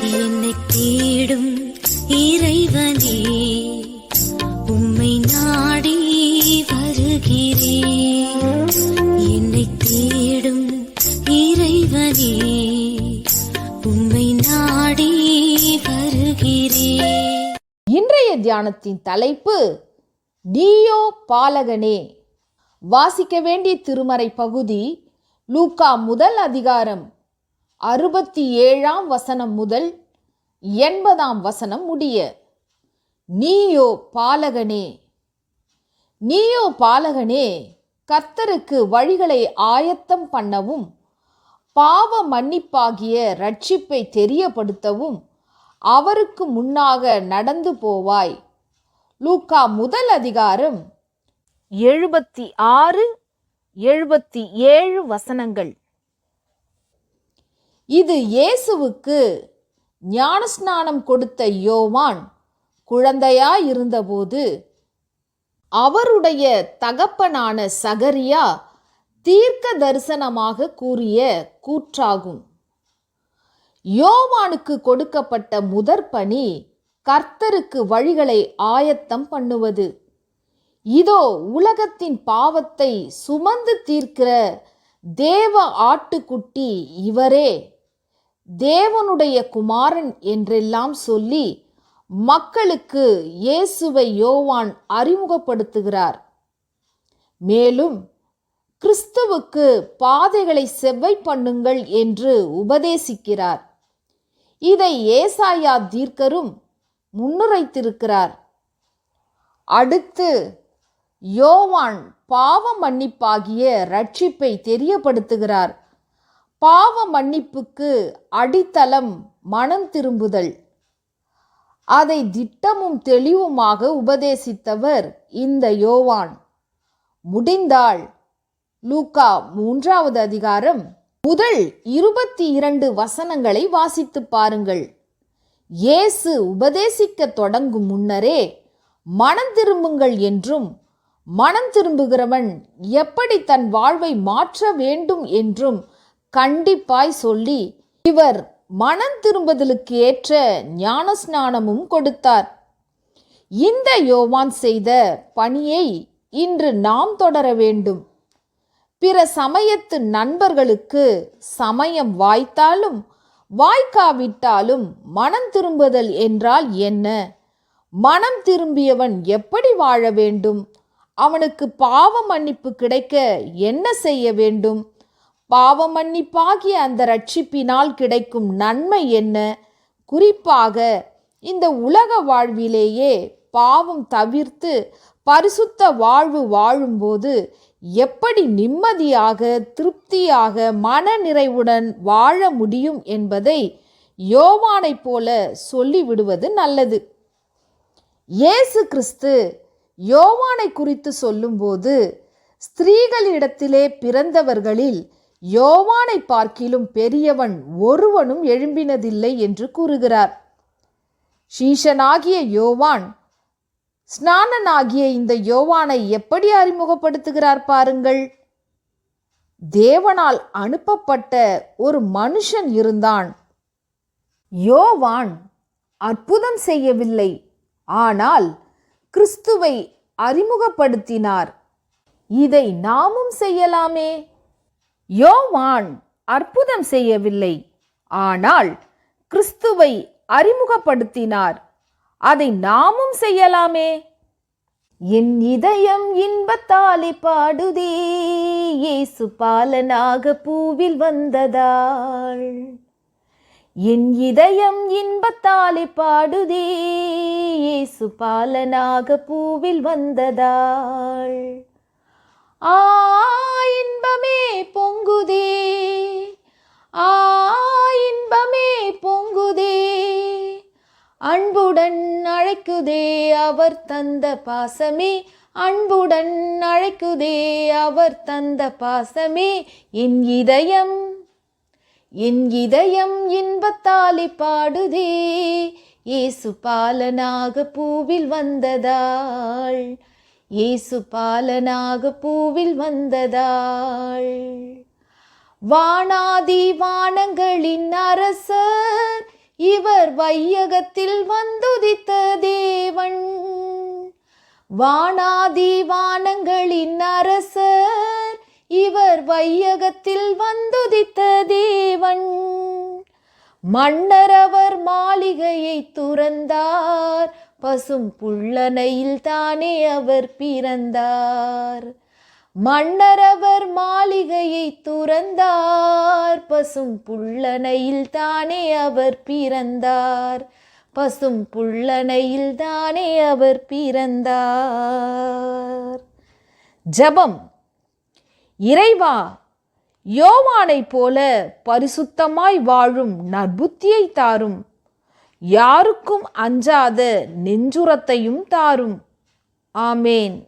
என்னை தேடும் இறைவனே உம்மை நாடி வருகிறேன். என்னை தேடும் இறைவனே உம்மை நாடி வருகிறேன். இன்றைய தியானத்தின் தலைப்பு நீயோ பாலகனே. வாசிக்க வேண்டிய திருமறை பகுதி லூக்கா முதல் அதிகாரம் அறுபத்தி ஏழாம் வசனம் முதல் எண்பதாம் வசனம் முடிய நீயோ பாலகனே நீயோ பாலகனே கர்த்தருக்கு வழிகளை ஆயத்தம் பண்ணவும் பாவ மன்னிப்பாகிய ரட்சிப்பை தெரியப்படுத்தவும் அவருக்கு முன்னாக நடந்து போவாய். லூக்கா முதல் அதிகாரம் எழுபத்தி ஆறு எழுபத்தி ஏழு வசனங்கள். இது இயேசுவுக்கு ஞானஸ்நானம் கொடுத்த யோவான் குழந்தையாய் இருந்தபோது அவருடைய தகப்பனான சகரியா தீர்க்க தரிசனமாக கூறிய கூற்றாகும். யோவானுக்கு கொடுக்கப்பட்ட முதற் பணி கர்த்தருக்கு வழிகளை ஆயத்தம் பண்ணுவது. இதோ உலகத்தின் பாவத்தை சுமந்து தீர்க்கிற தேவ ஆட்டுக்குட்டி இவரே. தேவனுடைய குமாரன் என்றெல்லாம் சொல்லி மக்களுக்கு இயேசுவை யோவான் அறிமுகப்படுத்துகிறார். மேலும் கிறிஸ்துவுக்கு பாதைகளை செவ்வை பண்ணுங்கள் என்று உபதேசிக்கிறார். இதை ஏசாயா தீர்க்கரும் முன்னுரைத்திருக்கிறார். அடுத்து யோவான் பாவ மன்னிப்பாகிய ரட்சிப்பை தெரியப்படுத்துகிறார். பாவ மன்னிப்புக்கு அடித்தளம் மனம் திரும்புதல். அதை திட்டமும் தெளிவுமாக உபதேசித்தவர் இந்த யோவான். முடிந்தால் லூக்கா மூன்றாவது அதிகாரம் முதல் இருபத்தி இரண்டு வசனங்களை வாசித்து பாருங்கள். இயேசு உபதேசிக்க தொடங்கும் முன்னரே மனம் திரும்புங்கள் என்றும் மனம் திரும்புகிறவன் எப்படி தன் வாழ்வை மாற்ற வேண்டும் என்றும் கண்டிப்பாய் சொல்லி இவர் மனம் திரும்புதலுக்கு ஏற்ற ஞானஸ்நானமும் கொடுத்தார். இந்த யோவான் செய்த பணியை இன்று நாம் தொடர வேண்டும். பிற சமயத்து நண்பர்களுக்கு சமயம் வாய்த்தாலும் வாய்க்காவிட்டாலும் மனம் திரும்புதல் என்றால் என்ன? மனம் திரும்பியவன் எப்படி வாழ வேண்டும்? அவனுக்கு பாவ மன்னிப்பு கிடைக்க என்ன செய்ய வேண்டும்? பாவ மன்னிப்பாகிய அந்த ரட்சிப்பினால் கிடைக்கும் நன்மை என்ன? குறிப்பாக இந்த உலக வாழ்விலேயே பாவம் தவிர்த்து பரிசுத்த வாழ்வு வாழும்போது எப்படி நிம்மதியாக திருப்தியாக மன நிறைவுடன் வாழ முடியும் என்பதை யோவானைப் போல சொல்லிவிடுவது நல்லது. இயேசு கிறிஸ்து யோவானை குறித்து சொல்லும்போது ஸ்திரீகளிடத்திலே பிறந்தவர்களில் யோவானை பார்க்கிலும் பெரியவன் ஒருவனும் எழும்பினதில்லை என்று கூறுகிறார். ஷீஷனாகிய யோவான் ஸ்நானனாகிய இந்த யோவானை எப்படி அறிமுகப்படுத்துகிறார் பாருங்கள். தேவனால் அனுப்பப்பட்ட ஒரு மனுஷன் இருந்தான். யோவான் அற்புதம் செய்யவில்லை ஆனால் கிறிஸ்துவை அறிமுகப்படுத்தினார். இதை நாமும் செய்யலாமே. யோவான் அற்புதம் செய்யவில்லை. ஆனால் கிறிஸ்துவை அறிமுகப்படுத்தினார். அதை நாமும் செய்யலாமே. என் இதயம் இன்பத்தாலே பாடுதே இயேசு பாலனாக பூவில் வந்ததாள் என் இதயம் இன்பத்தாலே பாடுதே இயேசு பாலனாக பூவில் வந்ததாள் ஆ தந்த பாசமே அன்புடன் அழைக்குதே அவர் தந்த பாசமே என் இதயம். என் இதயம் இன்பத்தாலி பாடுதே. இயேசு பாலனாக பூவில் வந்ததாள் இயேசு பாலனாக பூவில் வந்ததாள் வானாதி வானங்களின் அரசர் இவர் வையகத்தில் வந்துதித்த தேவன். வானாதி வானங்களின் அரசர் இவர் வையகத்தில் வந்துதித்த தேவன். மன்னரவர் மாளிகையை துறந்தார் பசும் புள்ளனையில் தானே அவர் பிறந்தார். மன்னரவர் மாளிகையை துறந்தார். பசும் புள்ளனையில் தானே அவர் பிறந்தார். பசும் புள்ளனையில் தானே அவர் பிறந்தார். ஜெபம். இறைவா யோவானை போல பரிசுத்தமாய் வாழும் நற்புத்தியை தாரும். யாருக்கும் அஞ்சாத நெஞ்சுரத்தையும் தாரும். ஆமேன்.